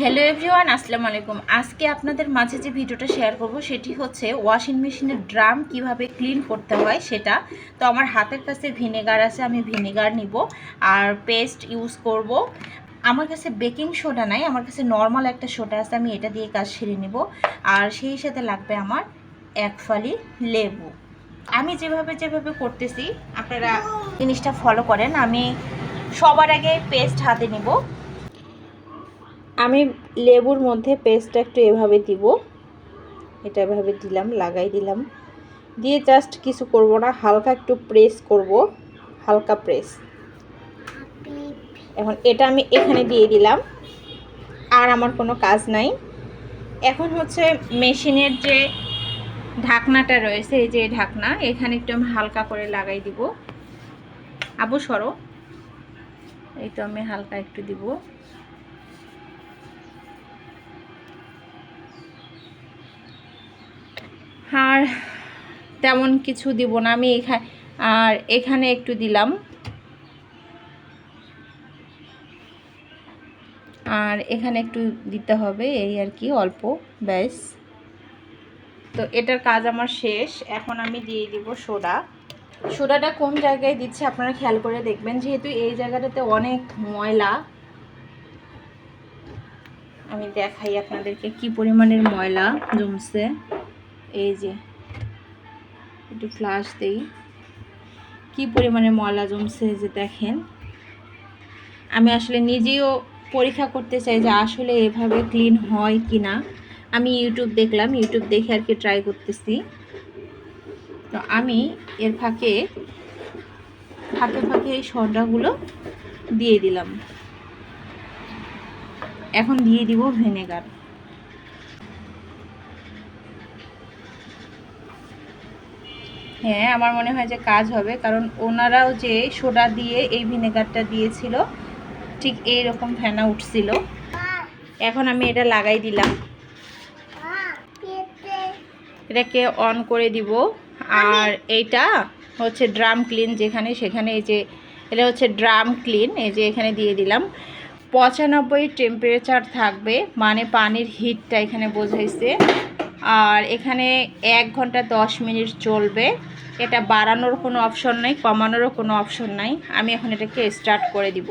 Hello everyone, আসসালামু আলাইকুম। আজকে আপনাদের মাঝে যে ভিডিওটা শেয়ার করব, সেটি হচ্ছে ওয়াশিং মেশিনের ড্রাম কীভাবে ক্লিন করতে হয় সেটা। তো আমার হাতের কাছে ভিনেগার আছে, আমি ভিনেগার নিব আর পেস্ট ইউজ করব। আমার কাছে বেকিং সোডা নাই, আমার কাছে নর্মাল একটা সোডা আছে, আমি এটা দিয়ে কাজ সেরে নিব। আর সেই সাথে লাগবে আমার এক ফালি লেবু। আমি যেভাবে যেভাবে করতেছি, আপনারা জিনিসটা ফলো করেন, আমি সবার আগে পেস্ট হাতে নিব। আমি লেবুর মধ্যে পেস্টটা একটু এভাবে দিব। এটা এভাবে দিলাম, লাগাই দিলাম। দিয়ে জাস্ট কিছু করব না, হালকা একটু প্রেস করব, হালকা প্রেস এখন এটা আমি এখানে দিয়ে দিলাম, আর আমার কোনো কাজ নাই। এখন হচ্ছে মেশিনের যে ঢাকনাটা রয়েছে, এই যে ঢাকনা, এখানে একটু আমি হালকা করে লাগাই দিব। আবু সরো, এই তো আমি হালকা একটু দিব। আর তেমন কিছু দিব না, আমি এখানে আর এখানে একটু দিলাম। আর এখানে একটু দিতে হবে, এই আর কি, অল্প, ব্যাস। তো এটার কাজ আমার শেষ, এখন আমি দিয়ে দিব সোডা। সোডাটা কোন জায়গায় দিচ্ছে আপনারা খেয়াল করে দেখবেন, যেহেতু এই জায়গাটাতে অনেক ময়লা। আমি দেখাই আপনাদেরকে কি পরিমাণের ময়লা জমছে। এই যে, একটু ফ্লাশ দেই। কি পরিমাণে ময়লা জমছে যে দেখেন। আমি আসলে নিজেও পরীক্ষা করতে চাই যে আসলে এভাবে ক্লিন হয় কি না আমি ইউটিউব দেখলাম ইউটিউব দেখে আর কি ট্রাই করতেছি। তো আমি এর ফাঁকে ফাঁকে ফাঁকে এই সর্দাগুলো দিয়ে দিলাম। এখন দিয়ে দিব ভিনেগার হ্যাঁ আমার মনে হয় যে কাজ হবে। কারণ ওনারাও যে সোডা দিয়ে এই ভিনেগারটা দিয়েছিল, ঠিক এই রকম ফেনা উঠছিল। এখন আমি এটা লাগাই দিলাম। এটাকে অন করে দিব। আর এইটা হচ্ছে ড্রাম ক্লিন যেখানে সেখানে এই যে, এটা হচ্ছে ড্রাম ক্লিন এই যে এখানে দিয়ে দিলাম। পঁচানব্বই টেম্পারেচার থাকবে মানে পানির হিটটা এখানে বোঝাইছে। আর এখানে এক ঘণ্টা দশ মিনিট চলবে এটা বাড়ানোর কোনো অপশন নাই কমানোরও কোনো অপশন নাই আমি এখন এটাকে স্টার্ট করে দিব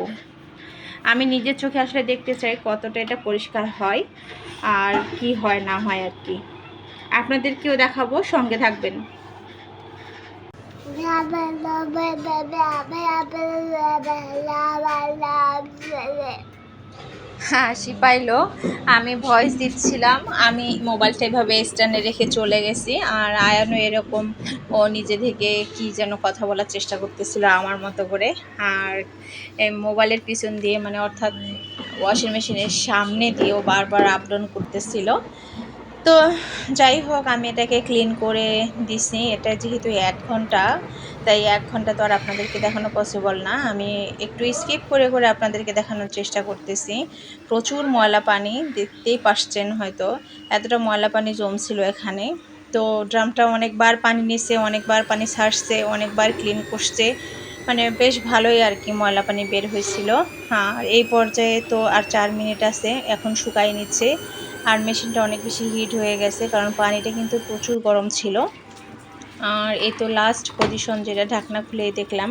আমি নিজের চোখে আসলে দেখতে চাই কতটা এটা পরিষ্কার হয় আর কি হয় না হয় আর কি আপনাদেরকেও দেখাবো সঙ্গে থাকবেন হাসি পাইলো আমি ভয়েস দিচ্ছিলাম। আমি মোবাইলটা এভাবে স্ট্যান্ডে রেখে চলে গেছি। আর আয়ানও এরকম, ও নিজে থেকে কি যেন কথা বলার চেষ্টা করতেছিল আমার মতো করে। আর মোবাইলের পিছন দিয়ে মানে অর্থাৎ ওয়াশিং মেশিনের সামনে দিয়েও বারবার আপডাউন করতেছিল। তো যাই হোক, আমি এটাকে ক্লিন করে দিছি। এটা যেহেতু এক ঘণ্টা তাই এক ঘণ্টা তো আর আপনাদেরকে দেখানো পসিবল না। আমি একটু স্কিপ করে করে আপনাদেরকে দেখানোর চেষ্টা করতেছি। প্রচুর ময়লা পানি, দেখতেই পাসছেন হয়তো। এতটা ময়লা পানি জমছিল এখানে। তো ড্রামটা অনেকবার পানি নিছে, অনেকবার পানি ছাড়ছে, অনেকবার ক্লিন করছে। মানে বেশ ভালোই আর কি ময়লা পানি বের হয়েছিল। হ্যাঁ এই পর্যায়ে তো আর চার মিনিট আছে, এখন শুকাই নিচ্ছে। আর মেশিনটা অনেক বেশি হিট হয়ে গেছে, কারণ পানিটা কিন্তু প্রচুর গরম ছিল। আর এই তো লাস্ট পজিশন যেটা ঢাকনা খুলে দেখলাম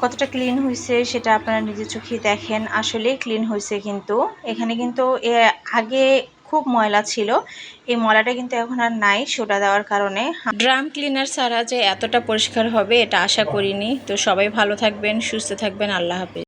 কতটা ক্লিন হয়েছে সেটা আপনারা নিজের চোখে দেখেন। আসলেই ক্লিন হয়েছে কিন্তু। এখানে কিন্তু এ, আগে খুব ময়লা ছিল। এই ময়লাটা কিন্তু এখন আর নাই সোডা দেওয়ার কারণে। ড্রাম ক্লিনার ছাড়া যে এতটা পরিষ্কার হবে, এটা আশা করিনি। তো সবাই ভালো থাকবেন, সুস্থ থাকবেন, আল্লাহ হাফিজ।